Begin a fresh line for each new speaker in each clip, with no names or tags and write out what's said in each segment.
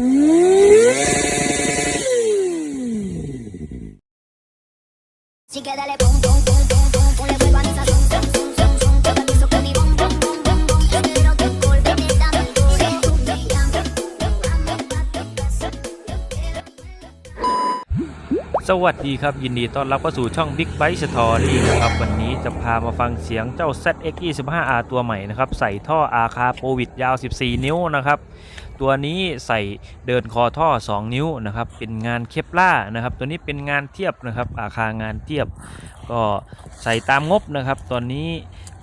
Así que dale pum pum pum pum pum pum le vuelvan esa zum zum zum zum zum Yo permiso que mi bum bum bum bum bum Yo quiero que culpe me dame un duro Tú me llamas, amo a tu casa
สวัสดีครับ ยินดีต้อนรับเข้าสู่ช่อง Big Bite Story นะครับ วันนี้จะพามาฟังเสียงเจ้า ZX 25R ตัวใหม่นะครับ ใส่ท่ออาคาโปวิดยาว 14 นิ้วนะครับ ตัวนี้ใส่เดินคอท่อ 2 นิ้วนะครับ เป็นงานเคปล่านะครับ ตัวนี้เป็นงานเทียบนะครับ อาคางานเทียบ ก็ใส่ตามงบนะครับ ตอนนี้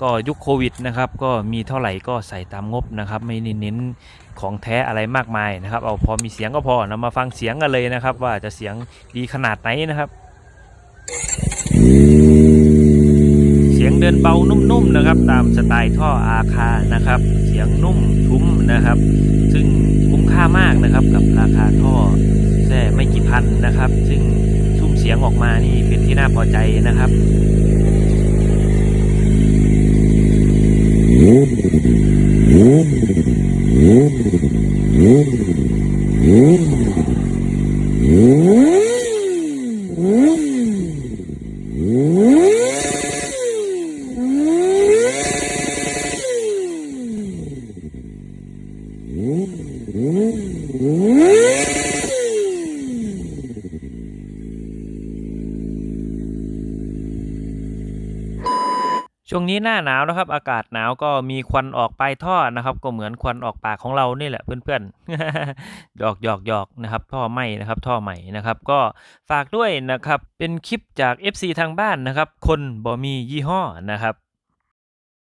ก็ยุคโควิดนะครับ ก็มีเท่าไหร่ก็ใส่ตามงบนะครับ ไม่เน้นของแท้อะไรมากมายนะครับ เอาพอมีเสียงก็พอนะมาฟังเสียงกันเลยนะครับ ว่าจะเสียงดีขนาดไหนนะครับ เสียงเดินเบานุ่มๆนะครับ ตามสไตล์ท่ออาคานะครับ เสียงนุ่มทุ้ม นะครับ ซึ่งคุ้มค่ามากนะครับกับราคาท่อแค่ไม่กี่พันนะครับ ซึ่งซุ้มเสียงออกมานี่เป็นที่น่าพอใจนะครับ ช่วงนี้หน้าหนาวนะครับ อากาศหนาวก็มีควันออกปลายท่อนะครับ ก็เหมือนควันออกปากของเรานี่แหละเพื่อนๆหยอกหยอกหยอกนะครับ ท่อไหมนะครับท่อใหม่นะครับ ก็ฝากด้วยนะครับ เป็นคลิปจาก FC ทางบ้านนะครับ คนบ่มียี่ห้อนะครับ